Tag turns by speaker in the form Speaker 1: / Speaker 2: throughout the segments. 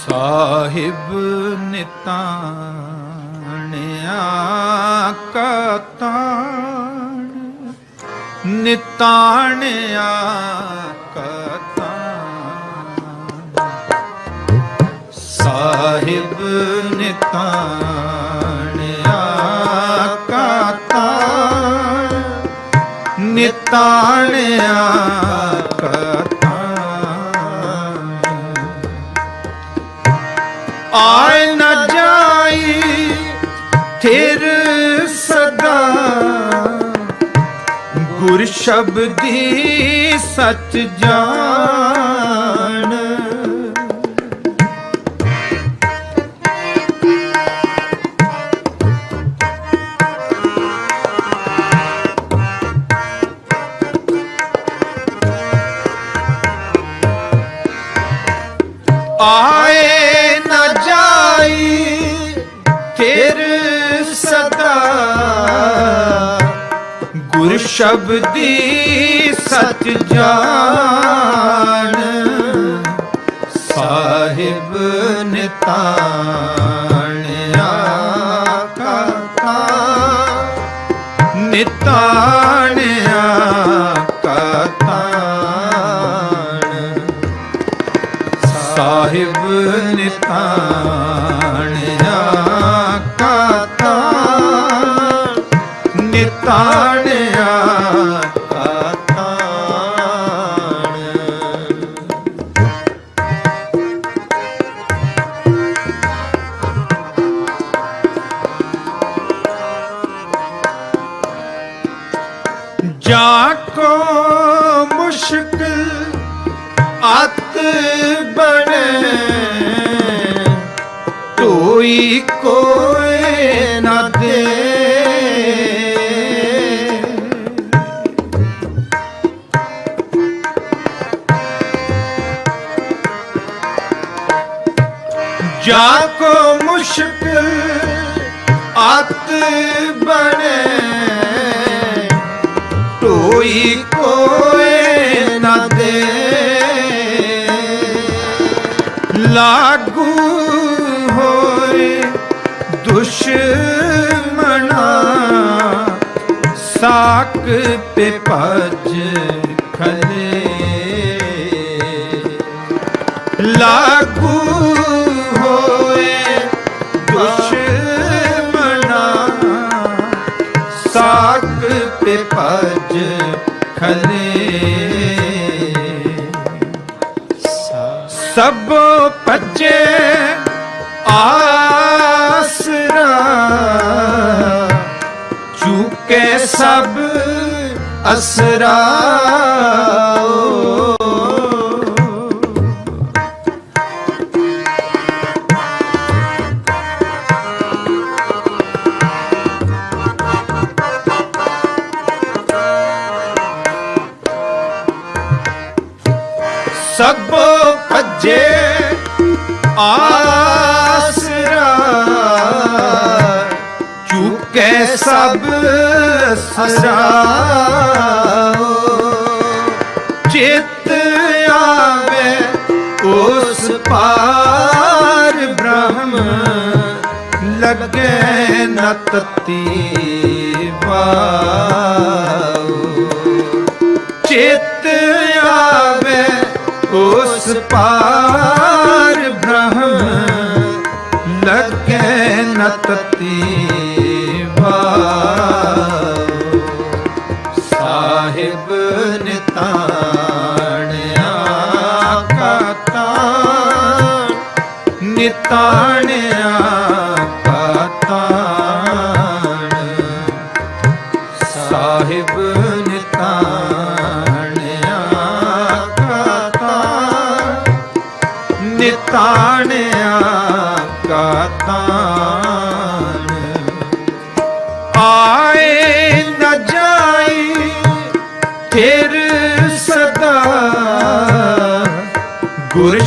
Speaker 1: ਸਾਹਿਬ ਨਿਤਾਣਿਆ ਕਤਾਣ ਨਿਤਾਣਿਆ ਕਤਾਣ। ਸਾਹਿਬ ਨਿਤਾਣਿਆ ਕਤਾਣ ਨਿਤਾਣਿਆ ਕਤਾਣ। ਆਏ ਨਾ ਜਾਈ ਫਿਰ ਸਦਾ ਗੁਰ ਸ਼ਬਦੀ ਸੱਚ ਜਾਣ। ਆਏ ਸ਼ਬਦੀ ਸਚ ਜਾਣ। ਸਾਹਿਬ ਨਿਤਾਣਿਆ ਕਥਾ ਨਿਤਾਣਿਆ ਕਤਾਣ ਸਾਹਿਬ ਨਿਤਾਣਿਆ ਕਤਾਣ ਨਿਤਾਣਿਆ ਅਤ ਬਣੇ। ਤੋਈ ਕੋਏ ਨਾ ਦੇ। ਜਾ ਕੋ ਮੁਸ਼ਕਿਲ ਅਤ ਬਣੇ। ਕੋਈ ਲਾਗੂ ਹੋਏ ਦੁਸ਼ਮਣਾ ਸਾਕ ਪੇ ਭਜ ਖਲੇ ਲਾਗੂ ਹੋਏ ਦੁਸ਼ਮਣਾ ਸਾਕ ਤੇ ਭਜ ਖਲੇ ਸਭ ਅਸਰਾ। ਸਭ ਭੱਜੇ ਆਸਰਾ। ਚੁੱਕੇ ਸਭ ਸਰਾ ਨ ਤਤੀ ਵਾਉ ਚਿਤ ਆਵੇ ਉਸ ਪਾਰ ਬ੍ਰਹਮ, ਲਗੇ ਨ ਤਤੀ ਵਾਉ ਸਾਹਿਬ ਨਿਤਾਣਿਆ ਕਤਾ, ਨਿਤਾਣਿਆ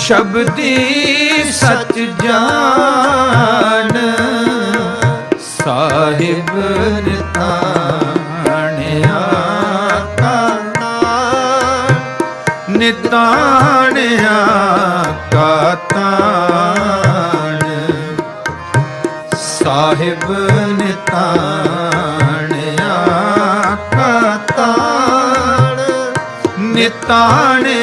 Speaker 1: ਸ਼ਬਦੀ ਸਚ ਜਾਣ। ਸਾਹਿਬ ਨਿਤਾਣਿਆ ਕਾਤਾਨ ਨਿਤਾਣਿਆ ਕਾਤਾਨ ਸਾਹਿਬ ਨਿਤਾਣਿਆ ਕਾਤਾਨ ਨਿਤਾਣਿਆ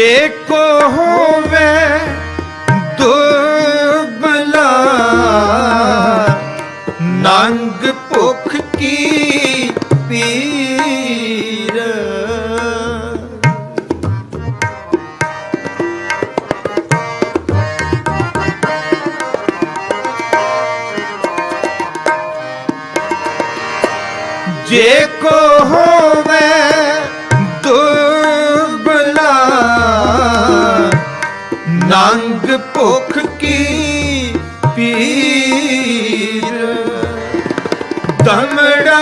Speaker 1: ਜੇ ਕੋ ਹੋਵੇ ਦੁਬਲਾ ਨੰਗ கமடா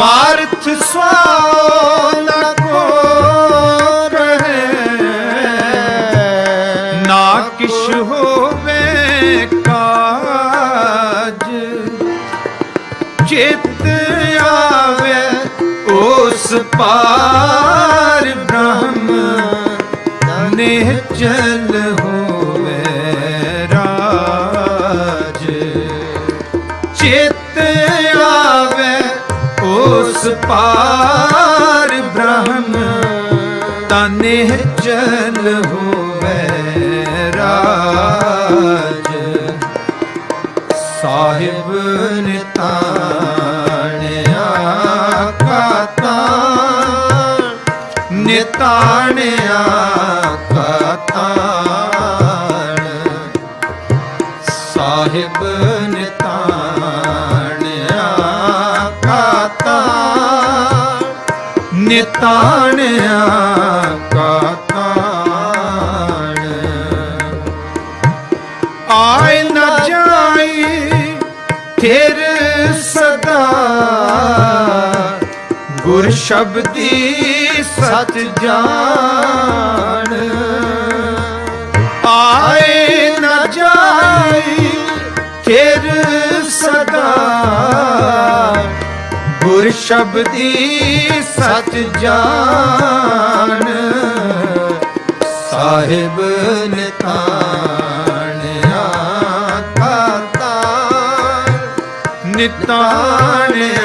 Speaker 1: ਸਵਾਰਥ ਸੋ ਨ ਕੋ ਰਹੇ ਨਾ ਕਿਛ ਹੋਵੇ ਕਾਜ, ਚਿਤ ਆਵੇ ਉਸ ਪਾਰ ਬ੍ਰਹਮ, ਨਿਹਚਲ ਹੋਵੇ ਰਾਜ। ਚਿਤ ਆਵੇ ਉਸ ਪਾਰ ਬ੍ਰਹਮ ਤਨੇ ਚਲ ਹੋਵੇ ਰਾਜ। ਸਾਹਿਬ ਨਿਤਾਣਿਆ ਕਾ ਤਾਣ ਨਿਤਾਣਿਆ ਨਿਤਾਣਿਆ ਕਾ ਤਾਣ ਆਏ ਨਾ ਜਾਈ ਫਿਰ ਸਦਾ। ਗੁਰ ਸ਼ਬਦੀ ਸਚ ਜਾਣ। ਆਏ ਨਾ ਜਾਈ ਫਿਰ ਸਦਾ। ਗੁਰ ਸ਼ਬਦੀ ਸਚ ਜਾਣ ਸਾਹਿਬ ਨਿਤਾਣਿਆ ਕਾ ਤਾਣ ਨਿਤਾਣਿਆ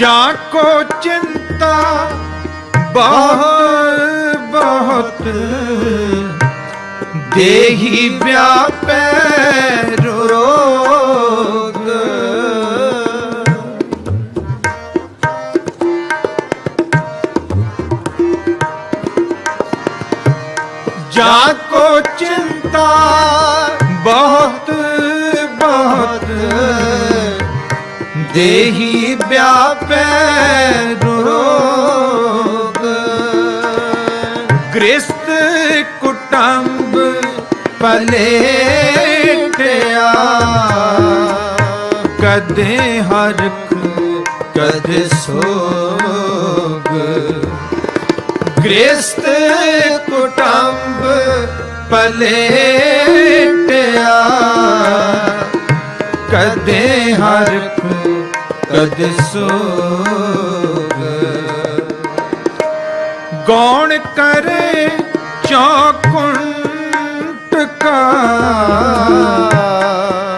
Speaker 1: ਜਾ ਕੋ ਚਿੰਤਾ ਬਹੁਤ ਬਹੁਤ। ਦੇਹੀ ਵਿਆਪੈ ਰੋਗ। ਜਾ ਕੋ ਚਿੰਤਾ ਬਹੁਤ ਦੇਹੀ ਵਿਆਪੈ ਰੋਗ ਗ੍ਰਸਤ ਪਲੇਟਿਆ। ਕਦੇ ਹਰਖ ਕਦੇ ਸੋਗ। ਗ੍ਰਸਤ ਕੁਟੰਬ ਪਲੇਟਿਆ। ਕਦੇ ਹਰਖ ਕਦੇ ਸੋਗ। ਗੌਣ ਕਰੇ ਚੌਕੁੰਟ ਕਾ।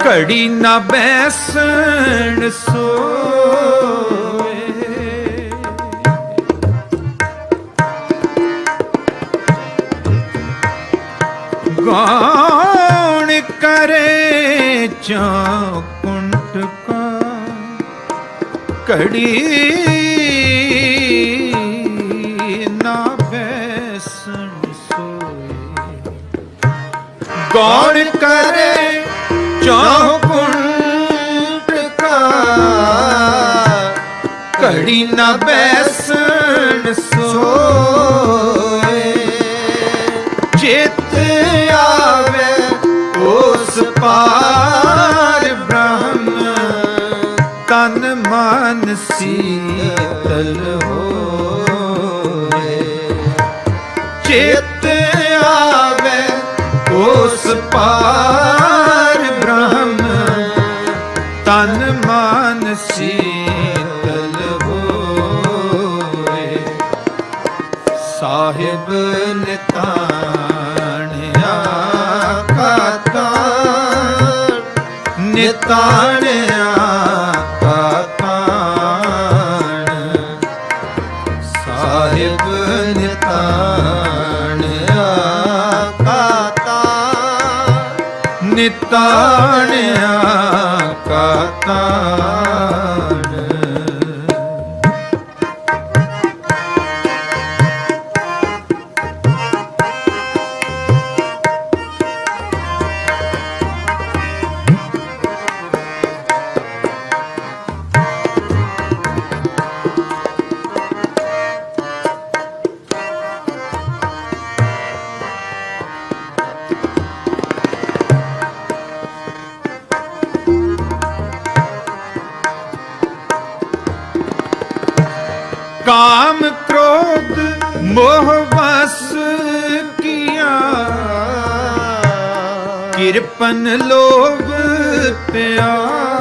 Speaker 1: ਘੜੀ ਨਾ ਬੈਸਣ ਸੋਏ। ਗੌਣ ਕਰੇ ਚੌਕੁੰਟ ਘੜੀ ਨਾ ਬੈਸਣ ਸੋਏ। ਗੌਣ ਕਰੇ ਚੌਕੁੰਟ ਕਾ। ਘੜੀ ਨਾ ਬੈਸਣ ਸੋਏ। ਚਿਤ ਆਵੇ ਉਸ ਪਾਰ। ਮਨ ਸੀਤਲ ਹੋਏ ਚਿਤ ਆਵੇ ਉਸ ਪਾਰ ਬ੍ਰਹਮ ਤਨ ਮਨ ਸੀਤਲ ਹੋਏ ਸਾਹਿਬ ਨਿਤਾਣਿਆ ਕਾ ਤਾਣ ਨਿਤਾਣਿਆ ਤਾਣ ਨਿਤਾਣਿਆ ਕਿਰਪਨ ਲੋਭ ਪਿਆਰ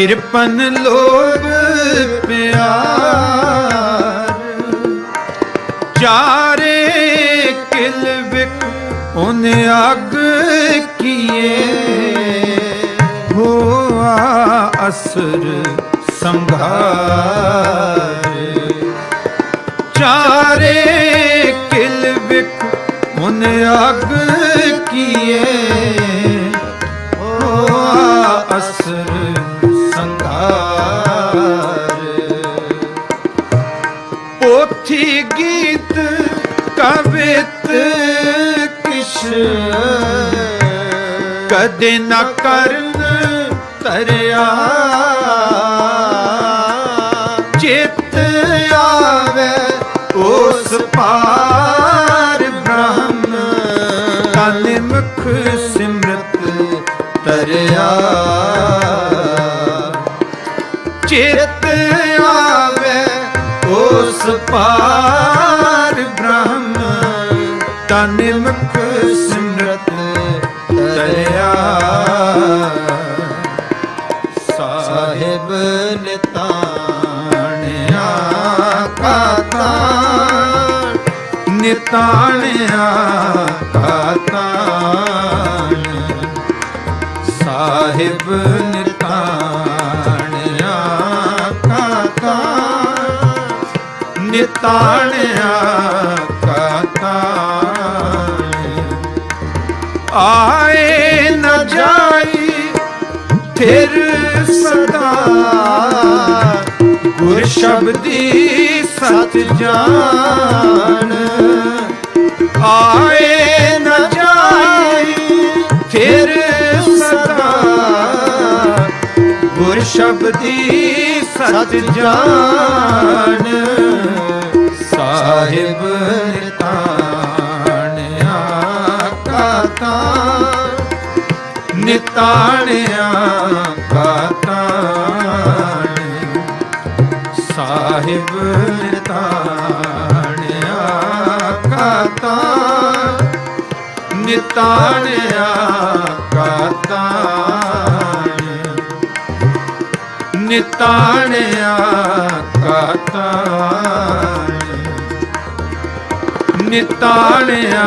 Speaker 1: ਕਿਰਪਨ ਲੋਭ ਪਿਆਰ। ਚਾਰੇ ਕਿਲ ਵਿਕ ਉਹਨੇ ਅਗ ਕੀਏ। ਹੋਆ ਅਸਰ ਸੰਘਾਰ। ਚਾਰੇ ਕਿਲ ਵਿਕ ਮਨ ਅਗ ਕੀਏ। ਹੋਆ ਅਸਰ ਕਦੇ ਨ ਕਰਨ ਤਰਿਆ। ਚਿਤ ਆਵੇ ਉਸ ਪਾਰ ਬ੍ਰਹਮ ਤਨ ਮੁਖ ਸਿਮਰਤ ਤਰਿਆ। ਚਿਤ ਆਵੇ ਉਸ ਪਾਰ ਨਿਤਾਣਿਆ ਕਾ ਸਾਹਿਬ ਨਿਤਾਣਿਆ ਕਾ ਤਾਣ ਨਿਤਾਣਿਆ ਕਾ ਆਏ ਨਾ ਜਾਈ, ਫਿਰ ਸਦਾ ਗੁਰ ਸ਼ਬਦੀ ਸਤ ਜਾਣ। ਆਏ ਨ ਜਾਈ ਫਿਰ ਸਦਾ। ਗੁਰ ਸ਼ਬਦੀ ਸਤ ਜਾਣ। ਸਾਹਿਬ ਨਿਤਾਣਿਆ ਕਾ ਤਾਣ ਨਿਤਾਣਿਆ ਕਾ ਸਾਹਿਬ ਨਿਤਾਣਿਆ ਕਾ ਨਿਤਾਣਿਆ ਕਾ ਨਿਤਾਣਿਆ ਕਾਤਾ। ਨਿਤਾਣਿਆ